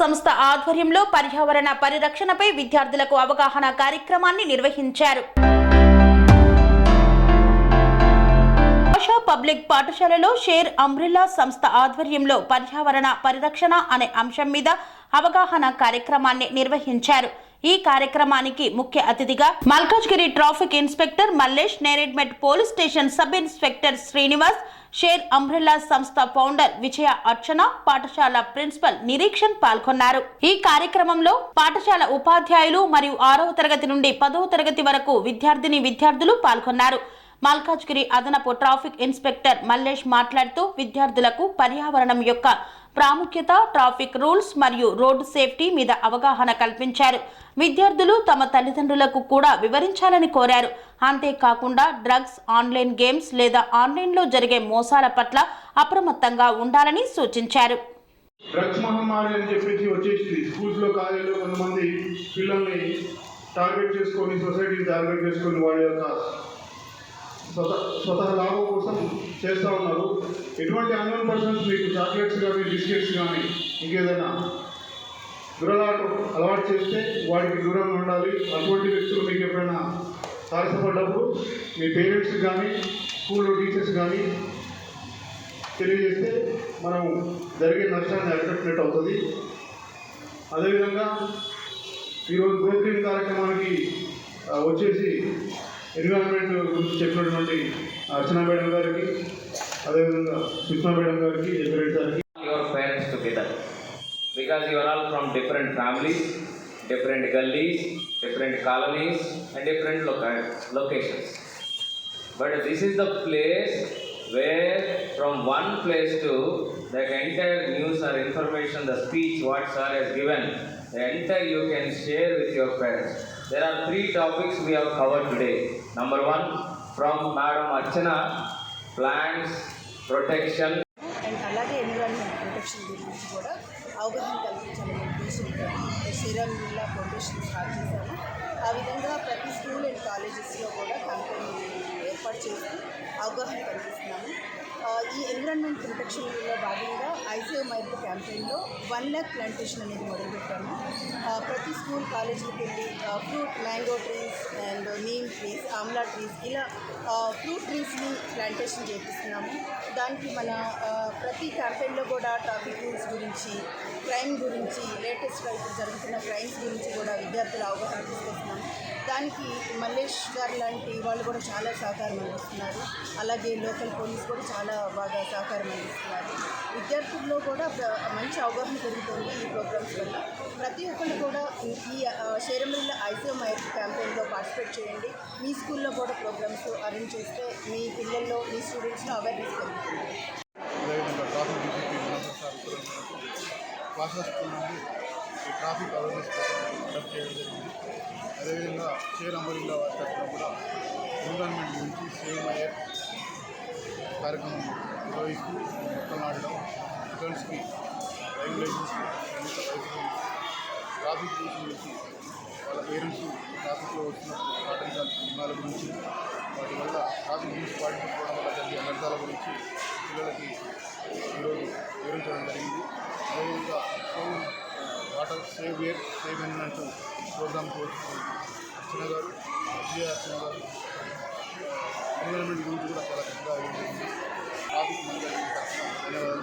సంస్థ ఆధ్వర్యంలో పర్యావరణ పరిరక్షణపై విద్యార్థులకు అవగాహన కార్యక్రమాన్ని నిర్వహించారు. ఆశా పబ్లిక్ పాఠశాలలో షేర్ అంబ్రిల్లా సంస్థ ఆధ్వర్యంలో పర్యావరణ పరిరక్షణ అనే అంశం మీద అవగాహన కార్యక్రమాన్ని నిర్వహించారు. ఈ కార్యక్రమానికి ముఖ్య అతిథిగా Malkajgiri traffic inspector Mallesh Neredmet police station sub inspector Srinivas share umbrella సంస్థ ఫౌండర్ విజయ అర్చన పాఠశాల ప్రిన్సిపల్ నిరీక్షణ్ పాల్గొన్నారు. ఈ కార్యక్రమంలో పాఠశాల ఉపాధ్యాయులు మరియు ఆరవ తరగతి నుండి పదవ తరగతి వరకు విద్యార్థిని విద్యార్థులు పాల్గొన్నారు. మల్కాజ్గిరి అదనపు ట్రాఫిక్ ఇన్స్పెక్టర్ మల్లేష్ మాట్లాడుతూ విద్యార్థులకు పర్యావరణం యొక్క ప్రాముఖ్యత ట్రాఫిక్ రూల్స్ మరియు రోడ్డు సేఫ్టీ మీద అవగాహన కల్పించారు. విద్యార్థులు తమ తల్లిదండ్రులకు కూడా వివరించాలని కోరారు. అంతేకాకుండా డ్రగ్స్ ఆన్లైన్ గేమ్స్ లేదా ఆన్లైన్లో జరిగే మోసాల పట్ల అప్రమత్తంగా ఉండాలని సూచించారు. డ్రగ్స్ మహమ్మారి అని చెప్పేసి వచ్చేసింది. స్కూల్స్లో కాలేజీలో కొంతమంది పిల్లల్ని టార్గెట్ చేసుకొని సొసైటీని టార్గెట్ చేసుకొని వాళ్ళ యొక్క స్వత స్వతహ లాభం కోసం చేస్తూ ఉన్నారు. ఎటువంటి అన్నోన్ పర్సన్స్ మీకు చాక్లెట్స్ కానీ బిస్కెట్స్ కానీ ఇంకేదైనా దురలవాటు అలవాటు చేస్తే వాడికి దూరంగా ఉండాలి. అటువంటి వ్యక్తులు మీకు ఎప్పుడైనా తారసపడ్డప్పుడు మీ పేరెంట్స్ కానీ స్కూల్లో టీచర్స్ కానీ తెలియజేస్తే మనం జరిగే నష్టాన్ని అరికట్టినట్టు అవుతుంది. అదేవిధంగా ఈరోజు బ్రోకింగ్ కార్యక్రమానికి వచ్చేసి ఎన్విరాన్మెంట్ గురించి చెప్పినటువంటి అర్చనా మేడం గారికి అదేవిధంగా సుష్మా మేడం గారికి ఎదురెడ్డి సార్కి your parents together because you are all from different families, different gullies, different colonies, and different loca- locations. But this is the place where from one place to the entire news or information, the speech what sir has given, the entire you can share with your parents. There are three topics we have covered today. Number one from madam Archana plants protection and అలాగే environment protection గురించి కూడా అవగాహన కల్పించాలనే ఉద్దేశంతో శ్రీరామ్ జిల్లా foundation start చేశాము. ఆ విధంగా ప్రతి స్కూల్ అండ్ కాలేజెస్లో కూడా కంపెనీ ఏర్పాటు చేసి అవగాహన కల్పిస్తున్నాము. ఈ ఎన్విరాన్మెంట్ ప్రొటెక్షన్లో భాగంగా ఐసీఓ మైర్పు క్యాంపెయిన్లో వన్ ల్యాక్ ప్లాంటేషన్ అనేది మొదలుపెట్టాము. ప్రతి స్కూల్ కాలేజీకి వెళ్ళి fruit mango trees and neem trees amla trees ఇలా ఫ్రూట్ ట్రీస్ని ప్లాంటేషన్ చేపిస్తున్నాము. దానికి మన ప్రతి క్యాంపెయిన్లో కూడా ట్రాఫిక్ రూల్స్ గురించి క్రైమ్ గురించి లేటెస్ట్గా ఇప్పుడు జరుగుతున్న క్రైమ్స్ గురించి కూడా విద్యార్థులు అవగాహన తీసుకొస్తున్నాము. దానికి మల్లేష్ గారు లాంటి వాళ్ళు కూడా చాలా సహకారం అందిస్తున్నారు. అలాగే లోకల్ పోలీస్ కూడా చాలా బాగా సహకారం అందిస్తున్నారు. విద్యార్థుల్లో కూడా మంచి అవగాహన పెరుగుతుంది ఈ ప్రోగ్రామ్స్ వల్ల. ప్రతి ఒక్కరు కూడా ఈ షేరమిల్ల ఐసీఎం క్యాంపెయిన్లో పార్టిసిపేట్ చేయండి. మీ స్కూల్లో కూడా ప్రోగ్రామ్స్ అరేంజ్ చేస్తే మీ పిల్లల్లో మీ స్టూడెంట్స్లో అవేర్నెస్ పెరుగుతుంది. ట్రాఫిక్ అవేర్నెస్ కండక్ట్ చేయడం జరిగింది. అదేవిధంగా షేర్ అంబరిల్లా వారి తరఫున కూడా ఎన్విరాన్మెంట్ గురించి సేమ్ అయ్యే కార్యక్రమం నిర్వహిస్తూ మొత్తం ఆడడం రిటర్న్స్కి రెగ్యులేషన్స్కి ట్రాఫిక్ రూల్స్ గురించి వాళ్ళ పేరెంట్స్ ట్రాఫిక్లో వచ్చిన పాటించాల్సిన నియమాల గురించి వాటి వల్ల ట్రాఫిక్ రూల్స్ పాటించకపోవడం వల్ల జరిగే అనర్థాల గురించి పిల్లలకి ఈరోజు వివరించడం జరిగింది. Water save year save environment program course Archana garu Vijaya Archana గారు ఎన్విరాన్మెంట్ గురించి కూడా చాలా చక్కగా వివరించింది ధన్యవాదాలు